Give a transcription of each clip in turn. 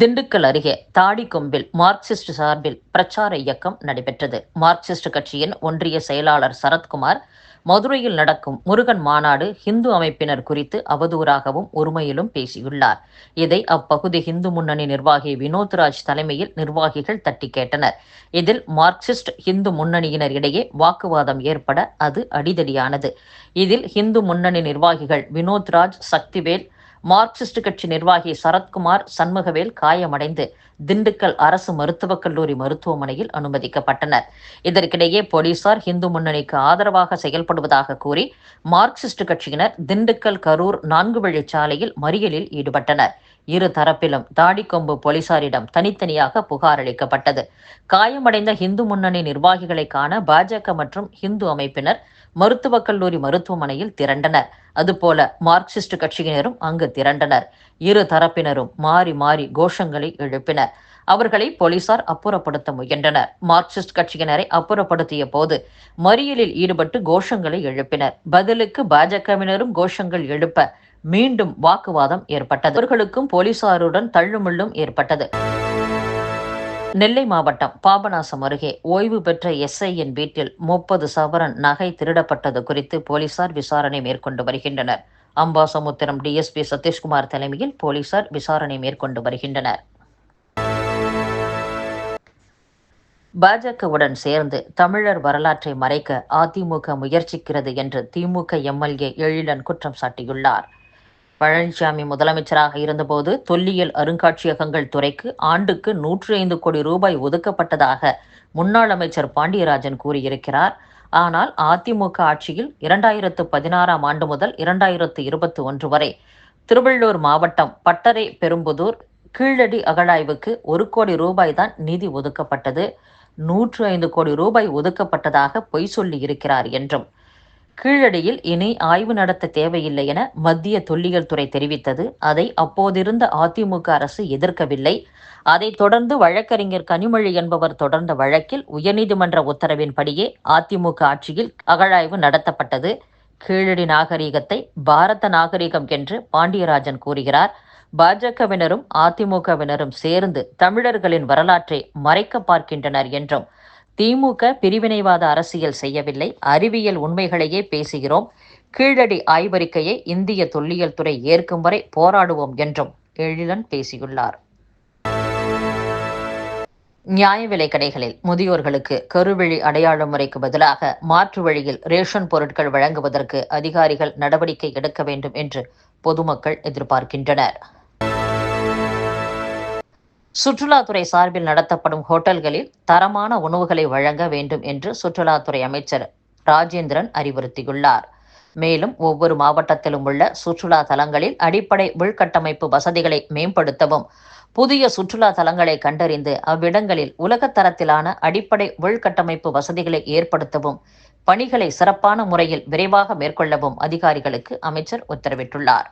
திண்டுக்கல் அருகே தாடிக்கொம்பில் மார்க்சிஸ்ட் சார்பில் பிரச்சார இயக்கம் நடைபெற்றது. மார்க்சிஸ்ட் கட்சியின் ஒன்றிய செயலாளர் சரத்குமார் மதுரையில் நடக்கும் முருகன் மாநாடு ஹிந்து அமைப்பினர் குறித்து அவதூறாகவும் ஒருமையிலும் பேசியுள்ளார். இதை அப்பகுதி ஹிந்து முன்னணி நிர்வாகி வினோத்ராஜ் தலைமையில் நிர்வாகிகள் தட்டி கேட்டனர். இதில் மார்க்சிஸ்ட் ஹிந்து முன்னணியினர் இடையே வாக்குவாதம் ஏற்பட அது அடிதடியானது. இதில் ஹிந்து முன்னணி நிர்வாகிகள் வினோத்ராஜ் சக்திவேல் மார்க்சிஸ்ட் கட்சி நிர்வாகி சரத்குமார் சண்முகவேல் காயமடைந்து திண்டுக்கல் அரசு மருத்துவக் கல்லூரி மருத்துவமனையில் அனுமதிக்கப்பட்டனர். இதற்கிடையே போலீசார் இந்து முன்னணிக்கு ஆதரவாக செயல்படுவதாக கூறி மார்க்சிஸ்ட் கட்சியினர் திண்டுக்கல் கரூர் நான்கு வழிச்சாலையில் மறியலில் ஈடுபட்டனர். இரு தரப்பிலும் தாடிக்கொம்பு போலீசாரிடம் தனித்தனியாக புகார் அளிக்கப்பட்டது. காயமடைந்த இந்து முன்னணி நிர்வாகிகளை காண பாஜக மற்றும் இந்து அமைப்பினர் மருத்துவக் கல்லூரி மருத்துவமனையில் திரண்டனர். அதுபோல மார்க்சிஸ்ட் கட்சியினரும் அங்கு திரண்டனர். இரு தரப்பினரும் மாறி மாறி கோஷங்களை எழுப்பினர். அவர்களை போலீசார் அப்புறப்படுத்த முயன்றனர். மார்க்சிஸ்ட் கட்சியினரை அப்புறப்படுத்திய போது மறியலில் ஈடுபட்டு கோஷங்களை எழுப்பினர். பதிலுக்கு பாஜகவினரும் கோஷங்கள் எழுப்ப மீண்டும் வாக்குவாதம் ஏற்பட்டது. அவர்களுக்கும் போலீசாருடன் தள்ளுமுள்ளும் ஏற்பட்டது. நெல்லை மாவட்டம் பாபநாசம் அருகே ஓய்வு பெற்ற எஸ்ஐயின் வீட்டில் முப்பது சவரன் நகை திருடப்பட்டது குறித்து போலீசார் விசாரணை மேற்கொண்டு வருகின்றனர். அம்பாசமுத்திரம் டிஎஸ்பி சதீஷ்குமார் தலைமையில் போலீசார் விசாரணை மேற்கொண்டு வருகின்றனர். பாஜகவுடன் சேர்ந்து தமிழர் வரலாற்றை மறைக்க அதிமுக முயற்சிக்கிறது என்று திமுக எம்எல்ஏ எழிலன் குற்றம் சாட்டியுள்ளார். பழனிசாமி முதலமைச்சராக இருந்தபோது தொல்லியல் அருங்காட்சியகங்கள் துறைக்கு ஆண்டுக்கு நூற்றி ஐந்து கோடி ரூபாய் ஒதுக்கப்பட்டதாக முன்னாள் அமைச்சர் பாண்டியராஜன் கூறியிருக்கிறார். ஆனால் அதிமுக ஆட்சியில் இரண்டாயிரத்து பதினாறாம் ஆண்டு முதல் இரண்டாயிரத்து இருபத்தி ஒன்று வரை திருவள்ளூர் மாவட்டம் பட்டறை பெரும்புதூர் கீழடி அகழாய்வுக்கு ஒரு கோடி ரூபாய் தான் நிதி ஒதுக்கப்பட்டது. நூற்று ஐந்து கோடி ரூபாய் ஒதுக்கப்பட்டதாக பொய் சொல்லி இருக்கிறார் என்றும் கீழடியில் இனி ஆய்வு நடத்த தேவையில்லை என மத்திய தொல்லியல் துறை தெரிவித்தது. அதை அப்போதிருந்த அதிமுக அரசு எதிர்க்கவில்லை. அதைத் தொடர்ந்து வழக்கறிஞர் கனிமொழி என்பவர் தொடர்ந்த வழக்கில் உயர்நீதிமன்ற உத்தரவின்படியே அதிமுக ஆட்சியில் அகழாய்வு நடத்தப்பட்டது. கீழடி நாகரிகத்தை பாரத நாகரிகம் என்று பாண்டியராஜன் கூறுகிறார். பாஜகவினரும் அதிமுகவினரும் சேர்ந்து தமிழர்களின் வரலாற்றை மறைக்க பார்க்கின்றனர் என்றும் திமுக பிரிவினைவாத அரசியல் செய்யவில்லை. அறிவியல் உண்மைகளையே பேசுகிறோம். கீழடி ஆய்வறிக்கையை இந்திய தொல்லியல் துறை ஏற்கும் வரை போராடுவோம் என்றும் எழிலன் பேசியுள்ளார். நியாய விலை கடைகளில் முதியோர்களுக்கு கருவெளி அடையாள முறைக்கு பதிலாக மாற்று வழியில் ரேஷன் பொருட்கள் வழங்குவதற்கு அதிகாரிகள் நடவடிக்கை எடுக்க வேண்டும் என்று பொதுமக்கள் எதிர்பார்க்கின்றனர். சுற்றுலாத்துறை சார்பில் நடத்தப்படும் ஹோட்டல்களில் தரமான உணவுகளை வழங்க வேண்டும் என்று சுற்றுலாத்துறை அமைச்சர் ராஜேந்திரன் அறிவுறுத்தியுள்ளார். மேலும் ஒவ்வொரு மாவட்டத்திலும் உள்ள சுற்றுலா தலங்களில் அடிப்படை உள்கட்டமைப்பு வசதிகளை மேம்படுத்தவும் புதிய சுற்றுலா தலங்களை கண்டறிந்து அவ்விடங்களில் உலகத்தரத்திலான அடிப்படை உள்கட்டமைப்பு வசதிகளை ஏற்படுத்தவும் பணிகளை சிறப்பான முறையில் விரைவாக மேற்கொள்ளவும் அதிகாரிகளுக்கு அமைச்சர் உத்தரவிட்டுள்ளார்.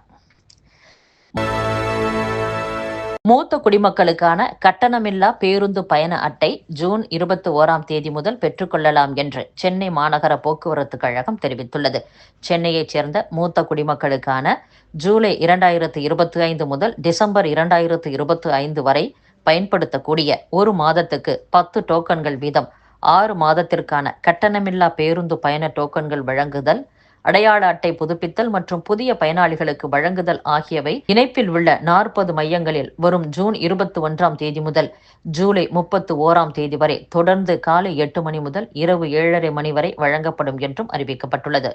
மூத்த குடிமக்களுக்கான கட்டணமில்லா பேருந்து பயண அட்டை ஜூன் இருபத்தி ஓராம் தேதி முதல் பெற்றுக்கொள்ளலாம் என்று சென்னை மாநகர போக்குவரத்து கழகம் தெரிவித்துள்ளது. சென்னையைச் சேர்ந்த மூத்த குடிமக்களுக்கான ஜூலை இரண்டாயிரத்து இருபத்தி ஐந்து முதல் டிசம்பர் இரண்டாயிரத்து இருபத்தி ஐந்து வரை பயன்படுத்தக்கூடிய ஒரு மாதத்துக்கு பத்து டோக்கன்கள் வீதம். ஆறு மாதத்திற்கான கட்டணமில்லா பேருந்து பயண டோக்கன்கள் வழங்குதல் அடையாள அட்டை புதுப்பித்தல் மற்றும் புதிய பயனாளிகளுக்கு வழங்குதல் ஆகியவை இணைப்பில் உள்ள நாற்பது மையங்களில் வரும் ஜூன் இருபத்தி ஒன்றாம் தேதி முதல் ஜூலை முப்பத்து ஓராம் தேதி வரை தொடர்ந்து காலை எட்டு மணி முதல் இரவு ஏழரை மணி வரை வழங்கப்படும் என்றும் அறிவிக்கப்பட்டுள்ளது.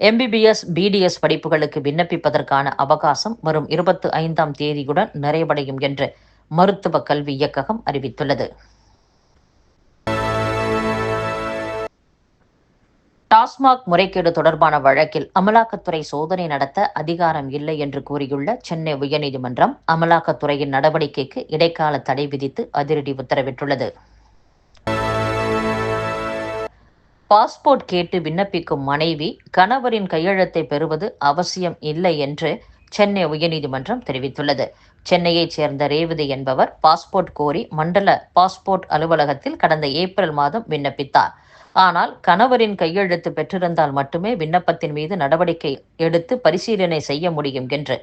எம்பிபிஎஸ் பிடிஎஸ் படிப்புகளுக்கு விண்ணப்பிப்பதற்கான அவகாசம் வரும் இருபத்தி ஐந்தாம் தேதியுடன் நிறைவடையும் என்று மருத்துவ கல்வி இயக்ககம் அறிவித்துள்ளது. டாஸ்மாக் முறைகேடு தொடர்பான வழக்கில் அமலாக்கத்துறை சோதனை நடத்த அதிகாரம் இல்லை என்று கூறியுள்ள சென்னை உயர்நீதிமன்றம் அமலாக்கத்துறையின் நடவடிக்கைக்கு இடைக்கால தடை விதித்து அதிரடி உத்தரவிட்டுள்ளது. பாஸ்போர்ட் கேட்டு விண்ணப்பிக்கும் மனைவி கணவரின் கையெழுத்தை பெறுவது அவசியம் இல்லை என்று சென்னை உயர்நீதிமன்றம் தெரிவித்துள்ளது. சென்னையைச் சேர்ந்த ரேவதி என்பவர் பாஸ்போர்ட் கோரி மண்டல பாஸ்போர்ட் அலுவலகத்தில் கடந்த ஏப்ரல் மாதம் விண்ணப்பித்தார். ஆனால் கணவரின் கையெழுத்து பெற்றிருந்தால் மட்டுமே விண்ணப்பத்தின் மீது நடவடிக்கை எடுத்து பரிசீலனை செய்ய முடியும் என்று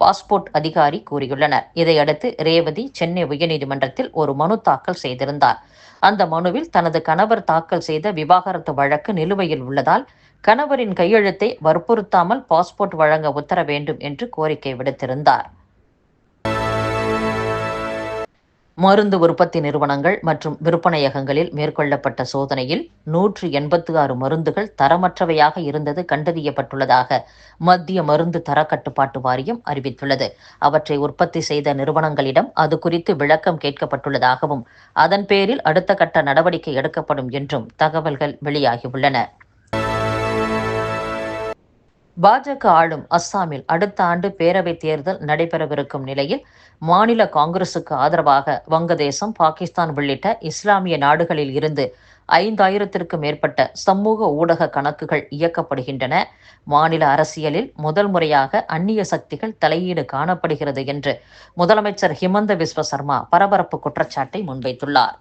பாஸ்போர்ட் அதிகாரி கூறியுள்ளனர். இதையடுத்து ரேவதி சென்னை உயர்நீதிமன்றத்தில் ஒரு மனு தாக்கல் செய்திருந்தார். அந்த மனுவில் தனது கணவர் தாக்கல் செய்த விவாகரத்து வழக்கு நிலுவையில் உள்ளதால் கணவரின் கையெழுத்தை வற்புறுத்தாமல் பாஸ்போர்ட் வழங்க உத்தர வேண்டும் என்று கோரிக்கை விடுத்திருந்தார். மருந்து உற்பத்தி நிறுவனங்கள் மற்றும் விற்பனையகங்களில் மேற்கொள்ளப்பட்ட சோதனையில் நூற்று எண்பத்து ஆறு மருந்துகள் தரமற்றவையாக இருந்தது கண்டறியப்பட்டுள்ளதாக மத்திய மருந்து தரக்கட்டுப்பாட்டு வாரியம் அறிவித்துள்ளது. அவற்றை உற்பத்தி செய்த நிறுவனங்களிடம் அது குறித்து விளக்கம் கேட்கப்பட்டுள்ளதாகவும் அதன் பேரில் அடுத்த கட்ட நடவடிக்கை எடுக்கப்படும் என்றும் தகவல்கள் வெளியாகியுள்ளன. பாஜக ஆளும் அஸ்ஸாமில் அடுத்த ஆண்டு பேரவைத் தேர்தல் நடைபெறவிருக்கும் நிலையில் மாநில காங்கிரசுக்கு ஆதரவாக வங்கதேசம் பாகிஸ்தான் உள்ளிட்ட இஸ்லாமிய நாடுகளில் இருந்து ஐந்தாயிரத்திற்கும் மேற்பட்ட சமூக ஊடக கணக்குகள் இயக்கப்படுகின்றன. மாநில அரசியலில் முதல் முறையாக அந்நிய சக்திகள் தலையீடு காணப்படுகிறது என்று முதலமைச்சர் ஹிமந்த விஸ்வ சர்மா பரபரப்பு குற்றச்சாட்டை முன்வைத்துள்ளார்.